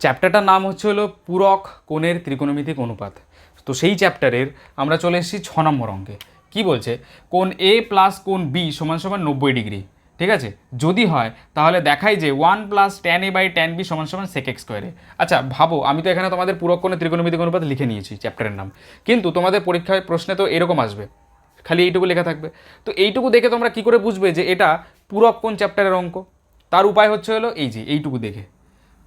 চ্যাপ্টারটার নাম হচ্ছে হলো পূরক কোণের ত্রিকোণমিতিক অনুপাত। তো সেই চ্যাপ্টারের আমরা চলে এসেছি ছ নম্বর অঙ্কে। কি বলছে? কোন এ প্লাস কোন বি সমান সমান নব্বই ডিগ্রি। ঠিক আছে? যদি হয়, তাহলে দেখাই যে one plus ten A by ten B সমান সমান সেক এক্স স্কোয়ারে আচ্ছা ভাবো, আমি তো এখানে তোমাদের পূরক কোণের ত্রিকোণমিতিক অনুপাত লিখে নিয়েছি চ্যাপ্টারের নাম। কিন্তু তোমাদের পরীক্ষায় প্রশ্নে তো এরকম আসবে। খালি এইটুকু লেখা থাকবে। তো এইটুকু দেখে তোমরা কি করে বুঝবে যে এটা পূরক কোন চ্যাপ্টারের অঙ্ক? তার উপায় হচ্ছে হলো এই যে, এইটুকু দেখে।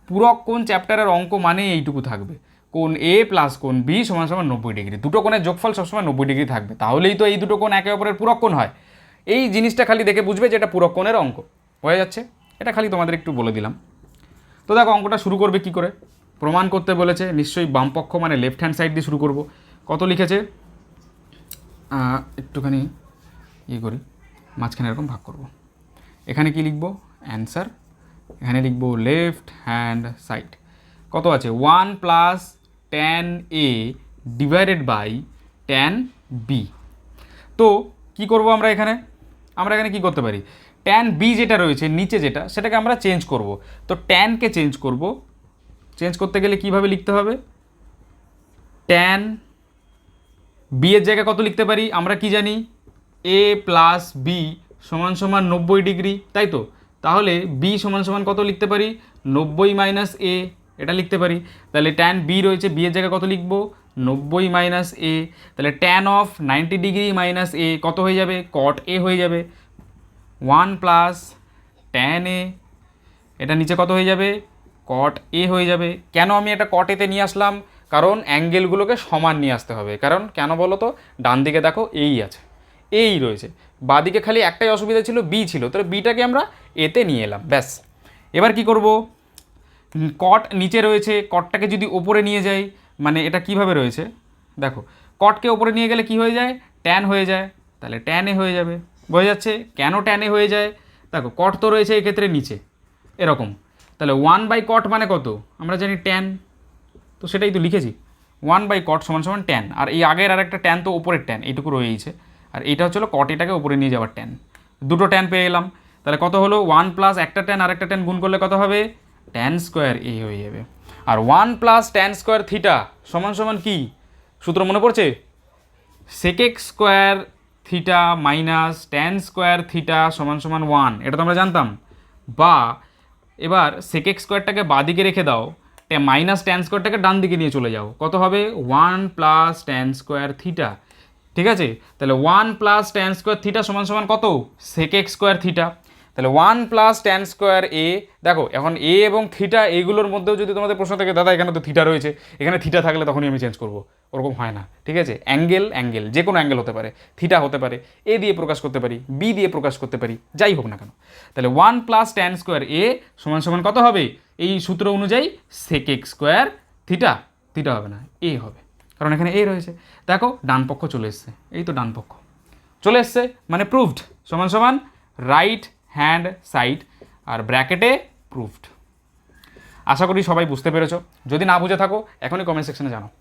পূরক কোন চ্যাপ্টারের অঙ্ক মানে এইটুকু থাকবে। কোন এ প্লাস কোন বি সমান সমান নব্বই ডিগ্রি দুটো কোণের যোগফল সবসময় নব্বই ডিগ্রি থাকবে। তাহলেই তো এই দুটো কোণ একে অপরের পূরক কোণ হয়। এই জিনিসটা খালি দেখে বুঝবে যে এটা পূরক কোণের অঙ্ক। হয়ে যাচ্ছে? এটা খালি তোমাদের একটু বলে দিলাম। তো দেখো, অঙ্কটা শুরু করবে কি করে? প্রমাণ করতে বলেছে, নিশ্চয়ই বামপক্ষ মানে লেফট হ্যান্ড সাইড দিয়ে শুরু করব। কত লিখেছে? একটুখানি ইয়ে করি, মাঝখানে এরকম ভাগ করব। এখানে কি লিখব? অ্যান্সার এখানে লিখব লেফট হ্যান্ড সাইড কত আছে? One plus ten A divided by tan B তো কি করব আমরা এখানে? আমরা এখানে কি করতে পারি? ট্যান বি যেটা রয়েছে, নিচে যেটা, সেটাকে আমরা চেঞ্জ করব। তো ট্যানকে চেঞ্জ করব। চেঞ্জ করতে গেলে কীভাবে লিখতে হবে? ট্যান বি এর জায়গায় কত লিখতে পারি? আমরা কি জানি? এ প্লাস বি সমান সমান নব্বই ডিগ্রি, তাই তো? তাহলে বি সমান সমান কত লিখতে পারি? নব্বই মাইনাস এ এটা লিখতে পারি। তাহলে ট্যান বি রয়েছে বি এর জায়গায় কত লিখব? নব্বই মাইনাস এ তাহলে tan of ninety degree minus A কত হয়ে যাবে? কট এ হয়ে যাবে। ওয়ান প্লাস ট্যান এ এটা নিচে কত হয়ে যাবে? কট এ হয়ে যাবে। কেন আমি এটা কট এতে নিয়ে আসলাম? কারণ অ্যাঙ্গেলগুলোকে সমান নিয়ে আসতে হবে। কারণ কেন বলো তো ডান দিকে দেখো, এই আছে। এই রয়েছে। বাদিকে খালি একটাই অসুবিধা ছিল বি ছিল, তাহলে বিটাকে আমরা এতে নিয়ে এলাম, ব্যাস। এবার কি করব? কট নিচে রয়েছে কটটাকে যদি ওপরে নিয়ে যাই মানে এটা কীভাবে রয়েছে? দেখো কটকে ওপরে নিয়ে গেলে কি হয়ে যায়? ট্যান হয়ে যায়, তাহলে ট্যানে হয়ে যাবে। বোঝা যাচ্ছে? কেন ট্যানে হয়ে যায়? দেখো কট তো রয়েছে এই ক্ষেত্রে নিচে, এরকম। তাহলে ওয়ান বাই কট মানে কত? আমরা জানি ট্যান তো সেটাই তো লিখেছি। ওয়ান বাই কট সমান সমান ট্যান আর এই আগের আর একটা ট্যান তো ওপরের ট্যান এইটুকু রয়েছে আর এটা হচ্ছিল কট এটাকে উপরে নিয়ে যাওয়ার ট্যান দুটো ট্যান পেয়ে এলাম। তাহলে কত হলো? ওয়ান প্লাস একটা ট্যান আর একটা ট্যান গুণ করলে কত হবে? ট্যান স্কোয়ার এ হয়ে যাবে। আর one plus tan square theta সমান সমান কি? সূত্র মনে পড়ছে? Sec square theta minus tan square theta সমান সমান ওয়ান এটা তো আমরা জানতাম। বা এবার সেকেক স্কোয়ারটাকে বাদিকে রেখে দাও মাইনাস ট্যান স্কোয়ারটাকে ডান দিকে নিয়ে চলে যাও। কত হবে? One plus tan square theta ঠিক আছে? তাহলে one plus tan square theta সমান সমান কত? সেকেক স্কোয়ার থিটা তাহলে one plus tan square A দেখো, এখন এ এবং থিটা এগুলোর মধ্যেও যদি তোমাদের প্রশ্ন থাকে, দাদা, এখানে তো থিটা রয়েছে। এখানে থিটা থাকলে তখনই আমি চেঞ্জ করব। ওরকম হয় না, ঠিক আছে? অ্যাঙ্গেল অ্যাঙ্গেল যে কোনো অ্যাঙ্গেল হতে পারে। থিটা হতে পারে এ দিয়ে প্রকাশ করতে পারি বি দিয়ে প্রকাশ করতে পারি, যাই হোক না কেন। তাহলে one plus tan square A সমান সমান কত হবে? এই সূত্র অনুযায়ী সেকেক স্কোয়ার থিটা থিটা হবে না এ হবে। কারণ এখানে এই রয়েছে। দেখো, ডান পক্ষ চলে এসছে। এই তো ডান পক্ষ। চলে এসছে মানে প্রুভড সমান সমান রাইট হ্যান্ড সাইড আর ব্র্যাকেটে প্রুভড আশা করি সবাই বুঝতে পেরেছ। যদি না বুঝে থাকো, এখনই কমেন্ট সেকশনে জানাও।